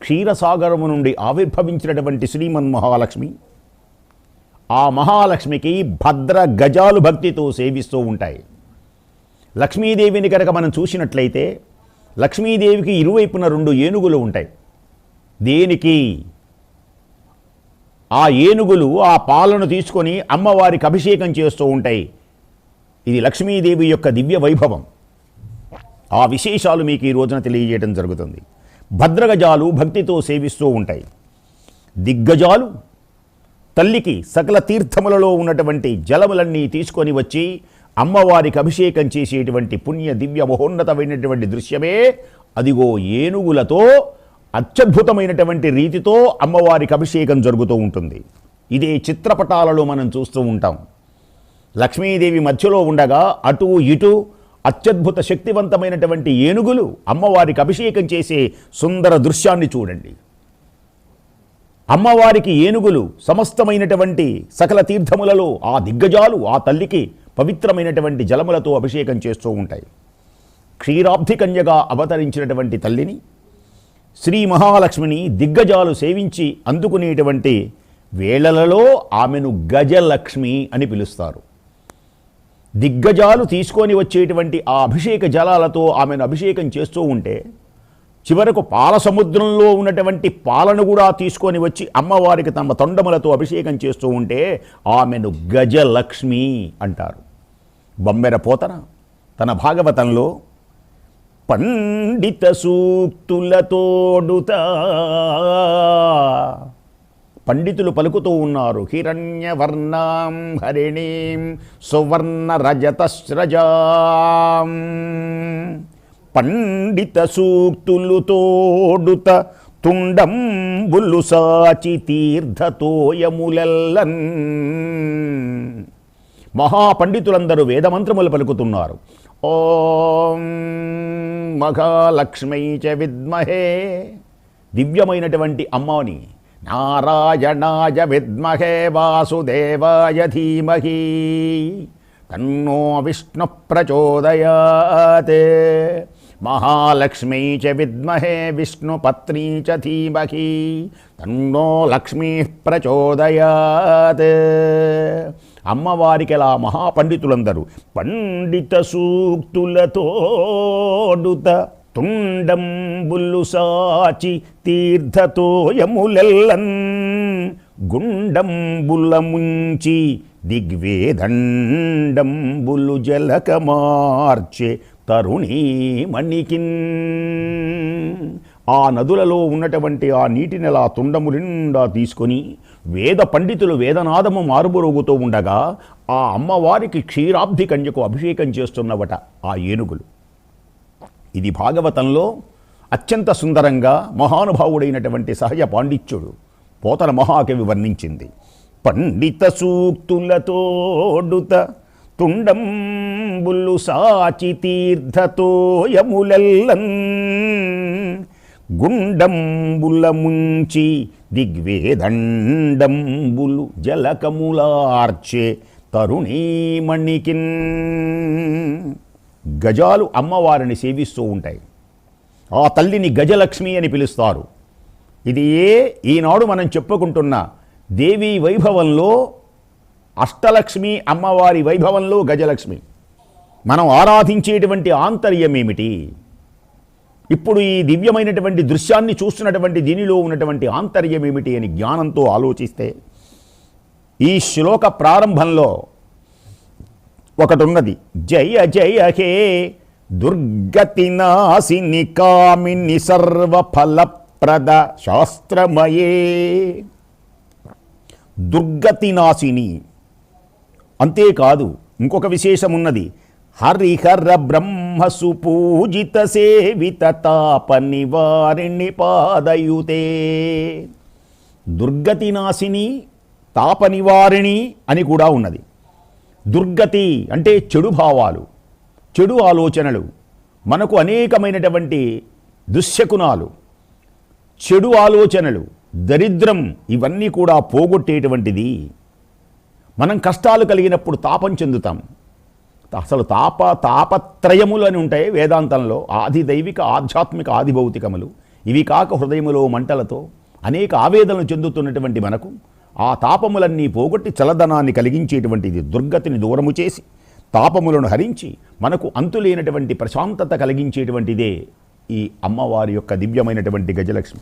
క్షీరసాగరము నుండి ఆవిర్భవించినటువంటి శ్రీమన్ మహాలక్ష్మి ఆ మహాలక్ష్మికి భద్ర గజాలు భక్తితో సేవిస్తూ ఉంటాయి. లక్ష్మీదేవిని కనుక మనం చూసినట్లయితే లక్ష్మీదేవికి ఇరువైపున రెండు ఏనుగులు ఉంటాయి. దేనికి? ఆ ఏనుగులు ఆ పాలను తీసుకొని అమ్మవారికి అభిషేకం చేస్తూ ఉంటాయి. ఇది లక్ష్మీదేవి యొక్క దివ్య వైభవం. ఆ విశేషాలు మీకు ఈ రోజున తెలియజేయడం జరుగుతుంది. భద్రగజాలు భక్తితో సేవిస్తూ ఉంటాయి. దిగ్గజాలు తల్లికి సకల తీర్థములలో ఉన్నటువంటి జలములన్నీ తీసుకొని వచ్చి అమ్మవారికి అభిషేకం చేసేటువంటి పుణ్య దివ్య మహోన్నతమైనటువంటి దృశ్యమే. అదిగో ఏనుగులతో అత్యద్భుతమైనటువంటి రీతితో అమ్మవారికి అభిషేకం జరుగుతూ ఉంటుంది. ఇదే చిత్రపటాలలో మనం చూస్తూ ఉంటాం. లక్ష్మీదేవి మధ్యలో ఉండగా అటు ఇటు అత్యద్భుత శక్తివంతమైనటువంటి ఏనుగులు అమ్మవారికి అభిషేకం చేసే సుందర దృశ్యాన్ని చూడండి. అమ్మవారికి ఏనుగులు సమస్తమైనటువంటి సకల తీర్థములలో ఆ దిగ్గజాలు ఆ తల్లికి పవిత్రమైనటువంటి జలములతో అభిషేకం చేస్తూ ఉంటాయి. క్షీరాబ్ధి కన్యగా అవతరించినటువంటి తల్లిని శ్రీ మహాలక్ష్మిని దిగ్గజాలు సేవించి అందుకునేటువంటి వేళలలో ఆమెను గజలక్ష్మి అని పిలుస్తారు. దిగ్గజాలు తీసుకొని వచ్చేటువంటి ఆ అభిషేక జలాలతో ఆమెను అభిషేకం చేస్తూ ఉంటే చివరకు పాల సముద్రంలో ఉన్నటువంటి పాలను కూడా తీసుకొని వచ్చి అమ్మవారికి తమ తొండములతో అభిషేకం చేస్తూ ఉంటే ఆమెను గజలక్ష్మి అంటారు. బొమ్మెర పోతన తన భాగవతంలో పండిత సూక్తులతోడుతా పండితులు పలుకుతూ ఉన్నారు. హిరణ్యవర్ణాం హరిణీం సువర్ణ రజతస్రజాం పండిత సూక్తులు తోడుత తుండంబులు సాచి తీర్థతోయములెల్లన్ మహాపండితులందరూ వేదమంత్రములు పలుకుతున్నారు. ఓం మహాలక్ష్మై చ విద్మహే. దివ్యమైనటువంటి అమ్మని నారాయణాయ విద్మహే వాసుదేవాయ ధీమహి. తన్నో విష్ణు ప్రచోదయాత్. మహాలక్ష్మీ చ విద్మహే విష్ణుపత్నీ చ ధీమహి. తన్నో లక్ష్మీ ప్రచోదయాత్. అమ్మవారికి అలా మహాపండితులందరూ పండిత సూక్తులతోడుత తుండంబుల్లు సాచి తీర్థతోయములెల్లన్ గుండంబుల ముంచి దిగ్వేదండంబులు జలకమార్చే తరుణీమణికిన్. ఆ నదులలో ఉన్నటువంటి ఆ నీటిని అలా తుండము నిండా తీసుకొని వేద పండితులు వేదనాదము మారుమరుగుతూ ఉండగా ఆ అమ్మవారికి క్షీరాబ్ధి కన్యకు అభిషేకం చేస్తున్నవట ఆ ఏనుగులు. ఇది భాగవతంలో అత్యంత సుందరంగా మహానుభావుడైనటువంటి సహజ పాండిత్యుడు పోతన మహాకవి వర్ణించింది. పండిత సూక్తులతోడుత తుండంబుల్లు సాచి తీర్థతోయములెల్లం గుండంబుల ముంచి దిగ్వేదండంబులు జలకములార్చే తరుణీమణికిన్. గజాలు అమ్మవారిని సేవిస్తూ ఉంటాయి. ఆ తల్లిని గజలక్ష్మి అని పిలుస్తారు. ఇది ఏ ఈనాడు మనం చెప్పుకుంటున్న దేవీ వైభవంలో అష్టలక్ష్మి అమ్మవారి వైభవంలో గజలక్ష్మి. మనం ఆరాధించేటువంటి ఆంతర్యం ఏమిటి ఇప్పుడు ఈ దివ్యమైనటువంటి దృశ్యాన్ని చూస్తున్నటువంటి దీనిలో ఉన్నటువంటి ఆంతర్యం ఏమిటి అని జ్ఞానంతో ఆలోచిస్తే ఈ శ్లోక ప్రారంభంలో ఒకటి ఉన్నది జయ జయ హే దుర్గతి నాశిని కామిని సర్వఫలప్రద శాస్త్రమయే. దుర్గతి నాశిని అంతేకాదు ఇంకొక విశేషం ఉన్నది హరిహర బ్రహ్మ సుపూజిత సేవిత తాప నివారిణి పాదయుతే. దుర్గతి నాశిని తాప నివారిణి అని కూడా ఉన్నది. దుర్గతి అంటే చెడు భావాలు చెడు ఆలోచనలు మనకు అనేకమైనటువంటి దుశ్శకునాలు చెడు ఆలోచనలు దరిద్రం ఇవన్నీ కూడా పోగొట్టేటువంటిది. మనం కష్టాలు కలిగినప్పుడు తాపం చెందుతాం. అసలు తాప తాపత్రయములు అని ఉంటాయి వేదాంతంలో ఆది దైవిక ఆధ్యాత్మిక ఆది భౌతికములు ఇవి కాక హృదయములో మంటలతో అనేక ఆవేదనలు చెందుతున్నటువంటి మనకు ఆ తాపములన్నీ పోగొట్టి చలదనాన్ని కలిగించేటువంటిది దుర్గతిని దూరము చేసి తాపములను హరించి మనకు అంతులేనటువంటి ప్రశాంతత కలిగించేటువంటిదే ఈ అమ్మవారి యొక్క దివ్యమైనటువంటి గజలక్ష్మి.